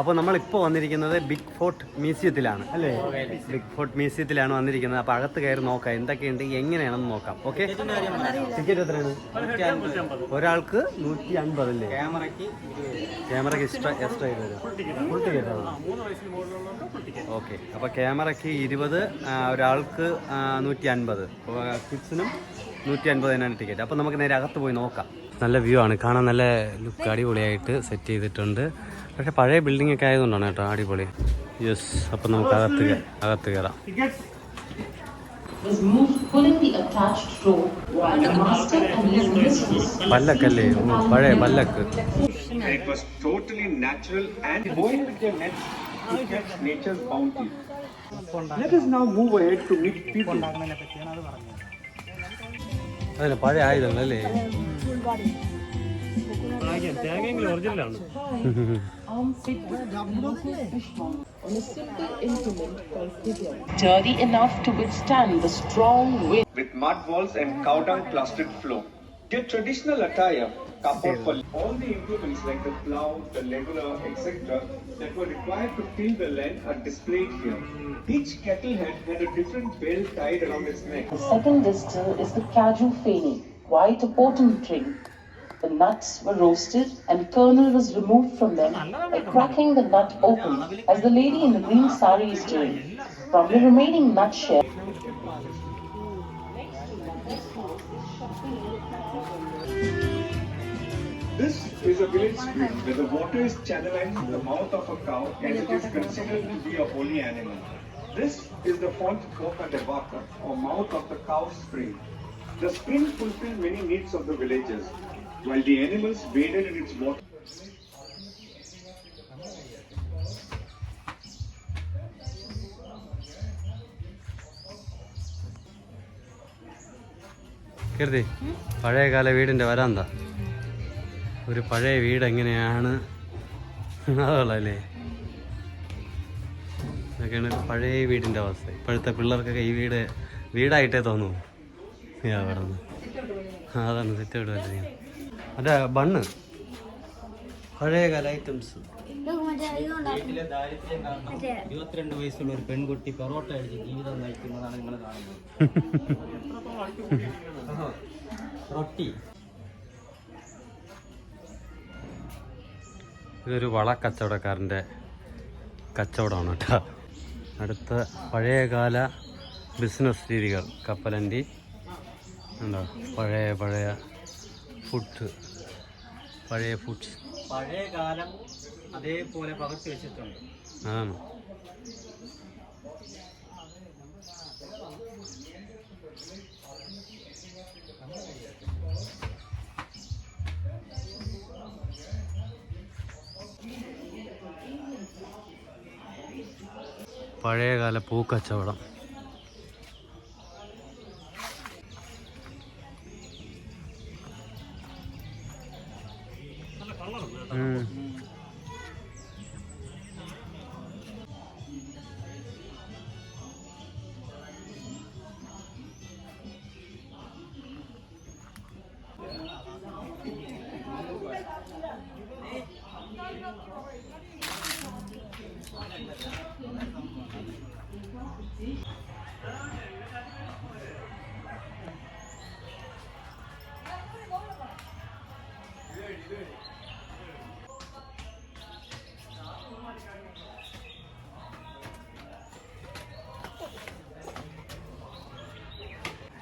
അപ്പോൾ നമ്മൾ ഇപ്പോൾ വന്നിരിക്കുന്നത് ബിഗ് ഫോർട്ട് മ്യൂസിയത്തിലാണ് അല്ലേ? ബിഗ് ഫോർട്ട് മ്യൂസിയത്തിലാണ് വന്നിരിക്കുന്നത്. അപ്പോൾ അകത്ത് കയറി നോക്കാം എന്തൊക്കെയുണ്ട് എങ്ങനെയാണെന്ന് നോക്കാം ഓക്കെ? ടിക്കറ്റ് എത്രയാണ്? ഒരാൾക്ക് നൂറ്റി അൻപത് അല്ലേ? ക്യാമറയ്ക്ക് ക്യാമറയ്ക്ക് എക്സ്ട്രാ എക്സ്ട്രാ വരും. Full ticket. ആണ്? ഓക്കെ. അപ്പോൾ ക്യാമറയ്ക്ക് ഇരുപത് ഒരാൾക്ക് നൂറ്റി അൻപത് കിഡ്സിനും നൂറ്റി അൻപത് തന്നെയാണ് ടിക്കറ്റ്. അപ്പോൾ നമുക്ക് നേരെ അകത്ത് പോയി നോക്കാം. നല്ല വ്യൂ ആണ് കാണാൻ നല്ല ലുക്ക് അടിപൊളിയായിട്ട് സെറ്റ് ചെയ്തിട്ടുണ്ട് പക്ഷേ പഴയ ബിൽഡിംഗ് ഒക്കെ ആയതുകൊണ്ടാണ് കേട്ടോ അടിപൊളി യെസ് അപ്പോൾ നമുക്ക് അകത്ത് അകത്ത് കയറാം പല്ലക്കല്ലേ പഴയ പല്ലക്ക്. അതിന് പഴയ ആയുധങ്ങളല്ലേ arm-fit with local fishmonger on a simple implement called figure. Sturdy enough to withstand the strong wind. With mud walls and cow dung clustered floor. Their traditional attire, coupled for all the implements like the plough, the leveler, etc., that were required to till the land are displayed here. Each cattle head had a different bell tied around its neck. The second distill is the Kaju Feni, quite a potent drink. The nuts were roasted and kernel was removed from them by cracking the nut open, as the lady in the green sari is doing. From the remaining nut shell, This is a village stream where the water is channelized in the mouth of a cow as it is considered to be a holy animal. This is the font Boca de Vaca, or mouth of the cow spring. The spring fulfilled many needs of the villagers, while the animals waded in its water. കീർത്തി പഴയകാല വീടിന്റെ വരാന്ത? ഒരു പഴയ വീട് എങ്ങനെയാണ്? അതുള്ളല്ലേ ഇതൊക്കെയാണ് പഴയ വീടിന്റെ അവസ്ഥ. ഇപ്പോഴത്തെ പിള്ളേർക്കൊക്കെ ഈ വീട് വീടായിട്ടേ തോന്നൂ ഞാൻ പറഞ്ഞു അതാണ് സെറ്റ് വിടുവല്ലേ അതെ ബണ്ണ്. പഴയകാല ഐറ്റംസ് ഇരുപത്തിരണ്ട് വയസ്സുള്ള ഒരു പെൺകുട്ടി പൊറോട്ട അടിച്ച് ജീവിതം നയിക്കുന്നതാണ് നിങ്ങൾ കാണുന്നത്. റൊട്ടി. ഇതൊരു വള കച്ചവടക്കാരന്റെ കച്ചവടമാണ് കേട്ടോ. അടുത്ത പഴയകാല ബിസിനസ് രീതികൾ. കപ്പലണ്ടി. ഉണ്ടോ പഴയ പഴയ ഫുഡ് പഴയ ഫുഡ് പഴയ കാലം അതേപോലെ പകർത്തി വെച്ചിട്ടുണ്ട്. അതാണ് പഴയകാല പൂക്കച്ചവടം.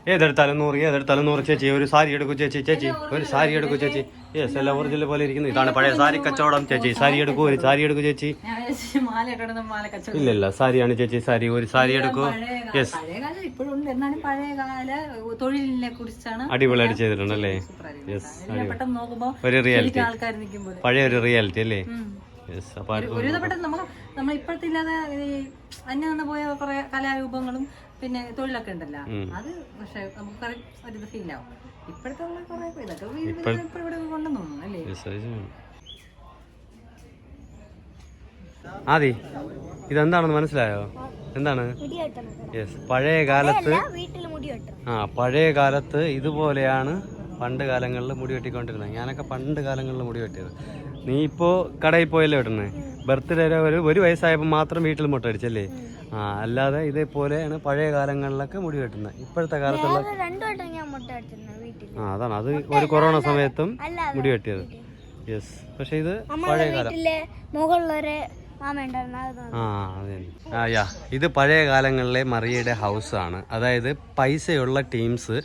ഏതെടുത്താലും നൂറ് ഏതെടുത്താലും നൂറ് ചേച്ചി ഒരു സാരി എടുക്കൂ ചേച്ചി ചേച്ചി ഒരു സാരി എടുക്കൂ ചേച്ചി? യെസ് എല്ലാം ഒറിജിനൽ പോലെ ഇരിക്കുന്നു. ഇതാണ് പഴയ സാരി കച്ചവടം ചേച്ചി. സാരി എടുക്കൂ ഒരു സാരി എടുക്കൂ ചേച്ചി. ഇല്ലല്ല ഇല്ല ഇല്ല സാരിയാണ് ചേച്ചി സാരി. ഒരു സാരി എടുക്കൂ. യെസ്. അടിപൊളിയായിട്ട് ചെയ്തിട്ടുണ്ടല്ലേ. യെസ് ഒരു റിയാലിറ്റി. പഴയ ഒരു റിയാലിറ്റി അല്ലേ? യെസ് അപ്പൊ നമ്മൾ ഇപ്പോഴത്തെ ഇല്ലാതെ അന്യ നിന്ന് പോയ കുറെ കലാരൂപങ്ങളും പിന്നെ തൊഴിലൊക്കെ ഉണ്ടല്ലോ. അത് പക്ഷെ നമുക്ക് കുറെ ഒരു ഫീൽ ആവും. ഇപ്പോഴത്തെ ഉള്ള കുറെ ഇതൊക്കെ ഇപ്പൊ ഇവിടെ കൊണ്ടെന്ന് തോന്നുന്നു അല്ലേ? യെസ് അത് ശരിയാണ്. ആദി ഇതെന്താണെന്ന് മനസ്സിലായോ? എന്താണ്? യെസ് പഴയ കാലത്ത് ആ പഴയ കാലത്ത് ഇതുപോലെയാണ് പണ്ട് കാലങ്ങളിൽ മുടി വെട്ടിക്കൊണ്ടിരുന്നത്. ഞാനൊക്കെ പണ്ട് കാലങ്ങളിൽ മുടി വെട്ടിയത്. നീ ഇപ്പോൾ കടയിൽ പോയല്ലേ വെട്ടുന്നത് ബർത്ത്ഡേ ഒരു ഒരു വയസ്സായപ്പോൾ മാത്രം വീട്ടിൽ മുട്ട അടിച്ചല്ലേ? ആ അല്ലാതെ ഇതേപോലെയാണ് പഴയ കാലങ്ങളിലൊക്കെ മുടി വെട്ടുന്നത് ഇപ്പോഴത്തെ കാലത്തുള്ള ആ അതാണ്. അത് ഒരു കൊറോണ സമയത്തും മുടി വെട്ടിയത്. യെസ് പക്ഷെ ഇത് പഴയ കാലം. ആ യാ. ഇത് പഴയ കാലങ്ങളിലെ മറിയയുടെ ഹൗസ് ആണ്. അതായത് പൈസയുള്ള ടീംസ്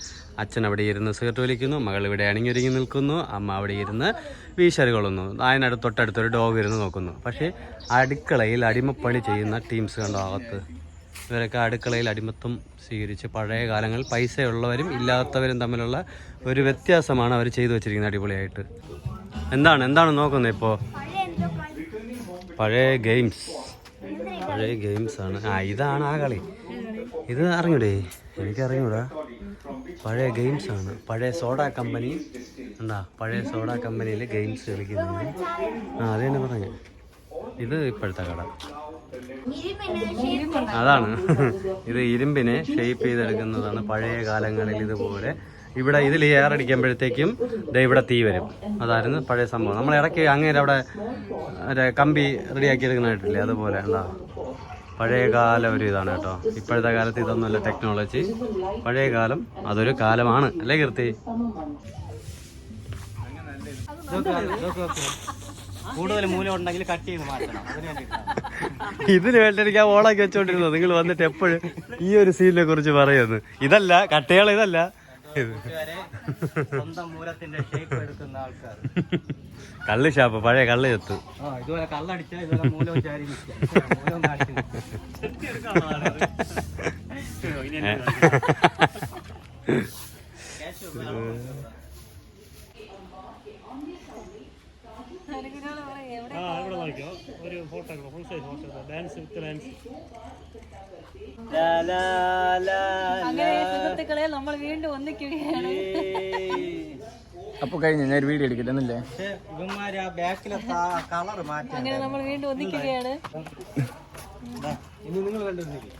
അച്ഛൻ അവിടെ ഇരുന്ന് സിഗരറ്റ് വലിക്കുന്നു മകൾ ഇവിടെ അണിഞ്ഞൊരുങ്ങി നിൽക്കുന്നു അമ്മ അവിടെ ഇരുന്ന് വീശറി കൊള്ളുന്നു അതിനടുത്ത് തൊട്ടടുത്തൊരു ഡോഗ് ഇരുന്ന് നോക്കുന്നു. പക്ഷേ അടുക്കളയിൽ അടിമപ്പണി ചെയ്യുന്ന ടീംസ് കണ്ടോ അകത്ത്? ഇവരൊക്കെ അടുക്കളയിൽ അടിമത്തം സ്വീകരിച്ച് പഴയ കാലങ്ങളിൽ പൈസയുള്ളവരും ഇല്ലാത്തവരും തമ്മിലുള്ള ഒരു വ്യത്യാസമാണ് അവർ ചെയ്തു വെച്ചിരിക്കുന്നത് അടിപൊളിയായിട്ട്. എന്താണ്? എന്താണ് നോക്കുന്നത് ഇപ്പോൾ പഴയ ഗെയിംസ് പഴയ ഗെയിംസ് ആണ്. ആ ഇതാണ് ആ കളി. ഇത് അറിഞ്ഞൂടേ? എനിക്ക് അറിഞ്ഞൂടാ പഴയ ഗെയിംസ് ആണ്. പഴയ സോഡ കമ്പനി എന്താ? പഴയ സോഡ കമ്പനിയിൽ ഗെയിംസ് കളിക്കുന്നത്. ആ അത് തന്നെ പറഞ്ഞു. ഇത് ഇപ്പോഴത്തെ കട. അതാണ്. ഇത് ഇരുമ്പിനെ ഷേപ്പ് ചെയ്തെടുക്കുന്നതാണ് പഴയ കാലങ്ങളിൽ ഇതുപോലെ. ഇവിടെ ഇതിൽ ഏറടിക്കുമ്പോഴത്തേക്കും ഇവിടെ തീ വരും. അതായിരുന്നു പഴയ സംഭവം. നമ്മൾ ഇടയ്ക്ക് അങ്ങേരെ അവിടെ കമ്പി റെഡിയാക്കി എടുക്കുന്നതായിട്ടില്ലേ? അതുപോലെ എന്താ? പഴയ കാല ഒരു ഇതാണ് കേട്ടോ. ഇപ്പോഴത്തെ കാലത്ത് ഇതൊന്നുമല്ല ടെക്നോളജി പഴയ കാലം അതൊരു കാലമാണ്. അല്ലേ കീർത്തി? കൂടുതൽ മൂലം ഉണ്ടെങ്കിൽ കട്ട് ചെയ്ത് മാറ്റണം. ഇതിന് വേണ്ടി എനിക്ക് ആ ഓളാക്കി വെച്ചോണ്ടിരുന്നത്. നിങ്ങൾ വന്നിട്ട് എപ്പോഴും ഈ ഒരു സീനിനെ കുറിച്ച് പറയുന്നു. ഇതല്ല കട്ടയാള ഇതല്ല. സ്വന്തം മൂലത്തിന്റെ ഷേപ്പ് എടുക്കുന്ന ആൾക്കാർ. കള്ള് ഷാപ്പ് പഴയ കള്ള് ചെത്ത്. ഇതുപോലെ മൂലം ചാരി നിൽക്കുക. മൂലം കാണിച്ച് അങ്ങനെ സുഹൃത്തുക്കളെ നമ്മൾ വീണ്ടും ഒന്നിക്കുകയാണ്. അപ്പൊ കഴിഞ്ഞ ഞാൻ വീഡിയോ എടുക്കില്ലെന്നല്ലേ അങ്ങനെ നമ്മൾ വീണ്ടും ഒന്നിക്കുകയാണ്. ഇനി നിങ്ങൾ കണ്ടിരുന്നില്ലേ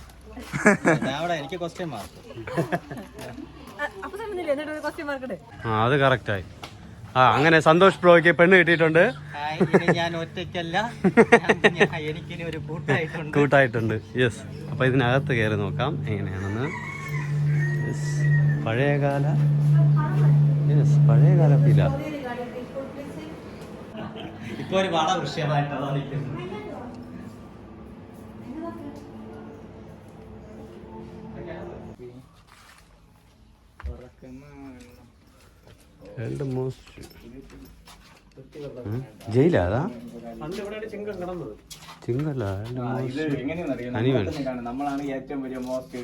എനിക്ക് ക്വസ്റ്റ്യൻ മാർക്ക് അപ്പൊ സമയമില്ല എന്നിട്ട് ഒരു ക്വസ്റ്റ്യൻ മാർക്കട്ടെ ആ അത് കറക്റ്റായി ആ അങ്ങനെ സന്തോഷ് പ്രോയ്ക്ക് പെണ്ണ് കിട്ടിയിട്ടുണ്ട്. ഹായ്, ഇനി ഞാൻ ഒറ്റയ്ക്കല്ല. എനിക്കിനി ഒരു കൂട്ടായിട്ടുണ്ട്. കൂട്ടായിട്ടുണ്ട്. യെസ് അപ്പൊ ഇതിനകത്ത് കയറി നോക്കാം. എങ്ങനെയാണെന്ന്. Yes. പഴയകാല പഴയ കാല ഫീല. ഇപ്പൊ ഒരു വള വിഷയമായിട്ട് അതാ നിൽക്കുന്നത്. മോസ്റ്റ് ജയിലാ അതാ? ചിങ്കല്ല അനിമൽസ്. നമ്മളാണ് ഏറ്റവും വലിയ മോസ്റ്റ്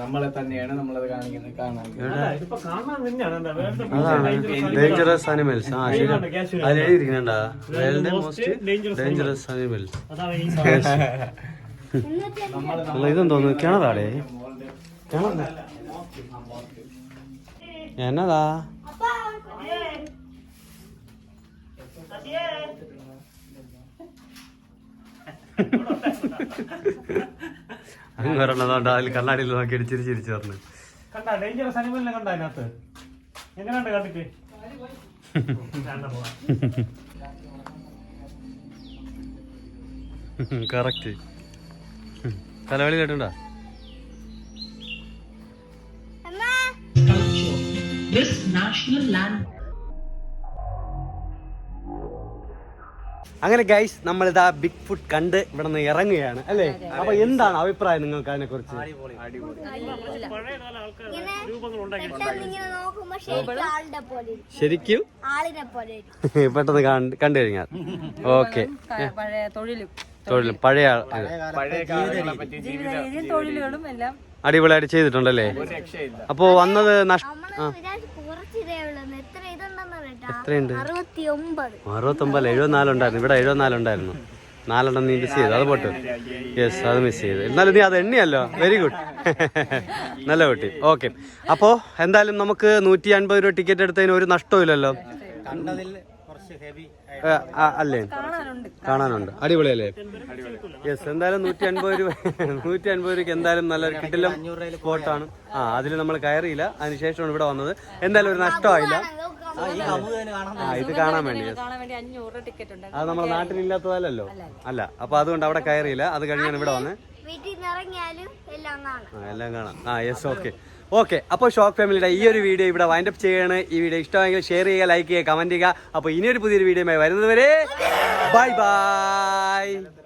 നമ്മളെ തന്നെയാണ് നമ്മളത് കാണിക്കുന്നത് കാണാൻ. ഡേഞ്ചറസ് അനിമൽസ് ആ ശരി അതിൽ എഴുതിയിരിക്കണ വേൾഡ് മോസ്റ്റ് ഡേഞ്ചറസ് അനിമൽസ് അല്ല ഇതെന്ന് തോന്നുന്നു കിണറാടേ കിണറ എന്നതാ? അങ്ങ് വരണതുകൊണ്ട് അതിൽ കണ്ണാടിയിൽ നോക്കി ചിരി ചിരിച്ചു പറഞ്ഞു. കണ്ടാ ഡേഞ്ചറസ് അനിമലിനെ കണ്ട അതിനകത്ത്. എങ്ങനെയുണ്ട് കണ്ടിട്ട്? കറക്റ്റ് തലവെളി കേട്ടുണ്ടോ This national land അങ്ങനെ ഗൈസ് നമ്മളിതാ ബിഗ് ഫുഡ് കണ്ട് ഇവിടെ നിന്ന് ഇറങ്ങുകയാണ് അല്ലേ? അപ്പൊ എന്താണ് അഭിപ്രായം നിങ്ങൾക്ക് അതിനെ കുറിച്ച് ശരിക്കും ആളുടെ പോലെ ശരിക്കും? ആളിനെ പോലെ പെട്ടെന്ന് കണ്ട് കണ്ടു കഴിഞ്ഞാൽ. ഓക്കെ പഴയ തൊഴിലും. പഴയ ഇത്. അടിപൊളിയായിട്ട് ചെയ്തിട്ടുണ്ടല്ലേ? അപ്പോ വന്നത് നഷ്ട എത്രയുണ്ട്? അറുപത്തി ഒമ്പത് അറുപത്തൊമ്പത് എഴുപത്തിനാലുണ്ടായിരുന്നു. ഇവിടെ എഴുപത്തിനാലുണ്ടായിരുന്നു. നാലെണ്ണം നീ മിസ് ചെയ്തു. അത് പോട്ട്. യെസ് അത് മിസ് ചെയ്തു. എന്നാലും നീ അത് എണ്ണിയല്ലോ. വെരി ഗുഡ് നല്ല കുട്ടി. ഓക്കെ അപ്പോൾ എന്തായാലും നമുക്ക് നൂറ്റി അൻപത് രൂപ ടിക്കറ്റ് എടുത്തതിന് ഒരു നഷ്ടമില്ലല്ലോ അല്ലേ? കാണാനുണ്ട്. അടിപൊളിയല്ലേ? യെസ് എന്തായാലും നൂറ്റി അൻപത് രൂപ നൂറ്റി അൻപത് രൂപയ്ക്ക് എന്തായാലും നല്ലൊരു കിട്ടില്ല സ്പോട്ടാണ് ആ അതിൽ നമ്മൾ കയറിയില്ല. അതിനുശേഷമാണ് ഇവിടെ വന്നത്. എന്തായാലും ഒരു നഷ്ടമായില്ല. ആ, ഇത് കാണാൻ വേണ്ടി അത് നമ്മുടെ നാട്ടിലില്ലാത്തതല്ലോ അല്ല അപ്പൊ അതുകൊണ്ട് അവിടെ കയറിയില്ല. അത് കഴിഞ്ഞാണ് ഇവിടെ വന്നത്. എല്ലാം കാണാം. ആ യെസ് ഓക്കെ ഓക്കെ അപ്പോൾ ഷോക്ക് ഫാമിലിയുടെ ഈ ഒരു വീഡിയോ ഇവിടെ വൈൻഡ് അപ്പ് ചെയ്യാണ് ഈ വീഡിയോ ഇഷ്ടമായെങ്കിൽ ഷെയർ ചെയ്യുക ലൈക്ക് ചെയ്യുക കമന്റ് ചെയ്യുക. അപ്പോൾ ഇനിയൊരു പുതിയൊരു വീഡിയോ വരുന്നത് വരെ ബൈ ബൈ